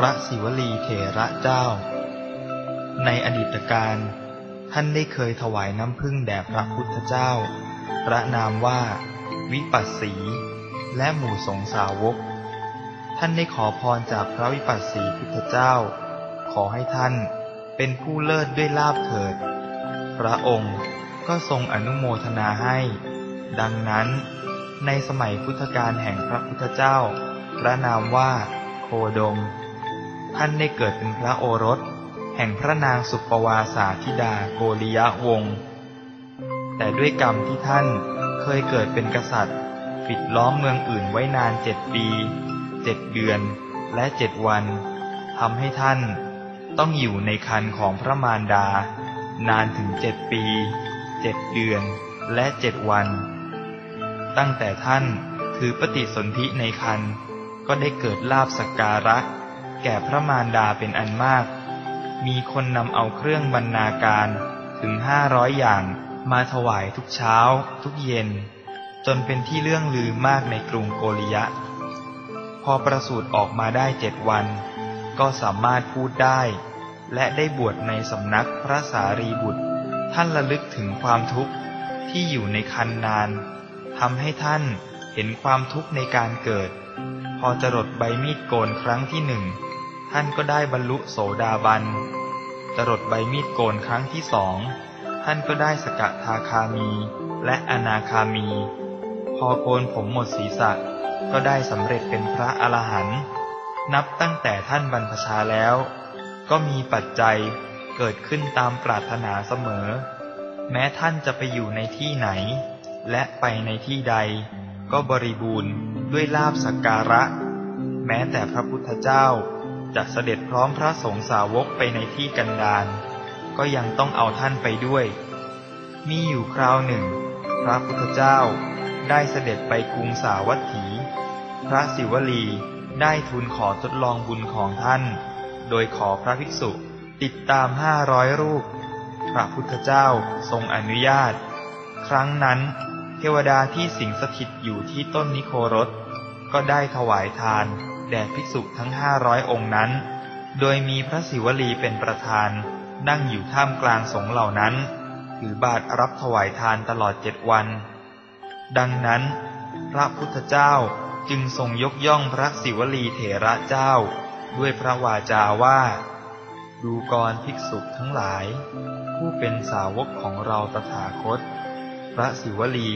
พระศิวลีเถระเจ้า ในอดีตการท่านได้เคยถวายน้ำพึ่งแด่พระพุทธเจ้า พระนามว่า วิปัสสี และหมู่สงสาวก ท่านได้ขอพรจากพระวิปัสสีพุทธเจ้า ขอให้ท่านเป็นผู้เลิศด้วยลาบเถิด พระองค์ก็ทรงอนุโมทนาให้ ดังนั้น ในสมัยพุทธกาลแห่งพระพุทธเจ้า พระนามว่าโคดม ท่านได้เกิดเป็นพระโอรส แห่งพระนางสุปวาสาธิดาโกริยะวงศ์แต่ด้วยกรรมที่ท่านเคยเกิดเป็นกษัตริย์ปิดล้อมเมืองอื่นไว้นานเจ็ดปีเจ็ดเดือนและเจ็ดวันทำให้ท่านต้องอยู่ในคันของพระมารดา นานถึงเจ็ดปีเจ็ดเดือนและเจ็ดวัน ตั้งแต่ท่านถือปฏิสนธิในคันก็ได้เกิดลาบสักการะ แก่พระมารดาเป็นอันมาก มีคนนำเอาเครื่องบรรณาการถึงห้าร้อยอย่างมาถวายทุกเช้า ทุกเย็น จนเป็นที่เรื่องลือมากในกรุงโกริยะ พอประสูติออกมาได้เจ็ดวัน ก็สามารถพูดได้ และได้บวชในสำนักพระสารีบุตร ท่านระลึกถึงความทุกข์ที่อยู่ในคันนานทำให้ท่านเห็นความทุกข์ในการเกิด พอจะรดใบมีดโกนครั้งที่หนึ่ง ท่านก็ได้บรรลุโสดาบันจรดใบมีดโกนครั้งที่สอง ท่านก็ได้สกทาคามีและอนาคามี พอโกนผมหมดศีรษะ ก็ได้สำเร็จเป็นพระอรหันต์ นับตั้งแต่ท่านบรรพชาแล้ว ก็มีปัจจัยเกิดขึ้นตามปรารถนาเสมอ แม้ท่านจะไปอยู่ในที่ไหน และไปในที่ใด ก็บริบูรณ์ด้วยลาบสักการะ แม้แต่พระพุทธเจ้า จะเสด็จพร้อมพระสงฆ์สาวกไปในที่กันดารก็ยังต้องเอาท่านไปด้วย มีอยู่คราวหนึ่ง พระพุทธเจ้าได้เสด็จไปกรุงสาวัตถี พระศิวลีได้ทูลขอทดลองบุญของท่าน โดยขอพระภิกษุติดตามห้าร้อยรูป พระพุทธเจ้าทรงอนุญาต ครั้งนั้นเทวดาที่สิงสถิตอยู่ที่ต้นนิโครธก็ได้ถวายทาน แด่ภิกษุทั้งห้าร้อยองค์นั้น โดยมีพระศิวลีเป็นประธาน นั่งอยู่ท่ามกลางสงฆ์เหล่านั้น ถือบาตรรับถวายทานตลอดเจ็ดวัน ดังนั้น พระพุทธเจ้าจึงทรงยกย่องพระศิวลีเถระเจ้า ด้วยพระวาจาว่า ดูกรภิกษุทั้งหลาย ผู้เป็นสาวกของเราตถาคต พระศิวลี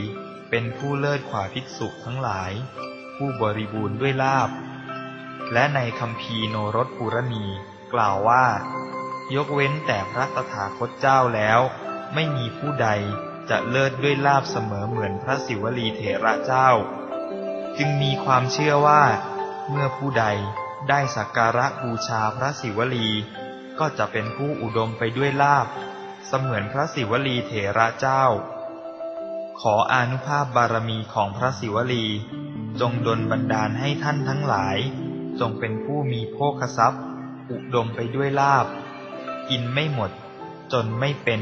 เป็นผู้เลิศกว่าภิกษุทั้งหลาย ผู้บริบูรณ์ด้วยลาบ และในคำพีโนรสปุรณี กล่าวว่า ยกเว้นแต่พระตถาคตเจ้าแล้ว ไม่มีผู้ใดจะเลิศด้วยลาบเสมอเหมือนพระศิวลีเถระเจ้า จึงมีความเชื่อว่า เมื่อผู้ใดได้สักการะบูชาพระศิวลี ก็จะเป็นผู้อุดมไปด้วยลาบเสมือนพระศิวลีเถระเจ้า ขออานุภาพบารมีของพระศิวลี จงดลบันดาลให้ท่านทั้งหลาย จงเป็นผู้มีโภคทรัพย์ อุดมไปด้วยลาบ กินไม่หมด จนไม่เป็น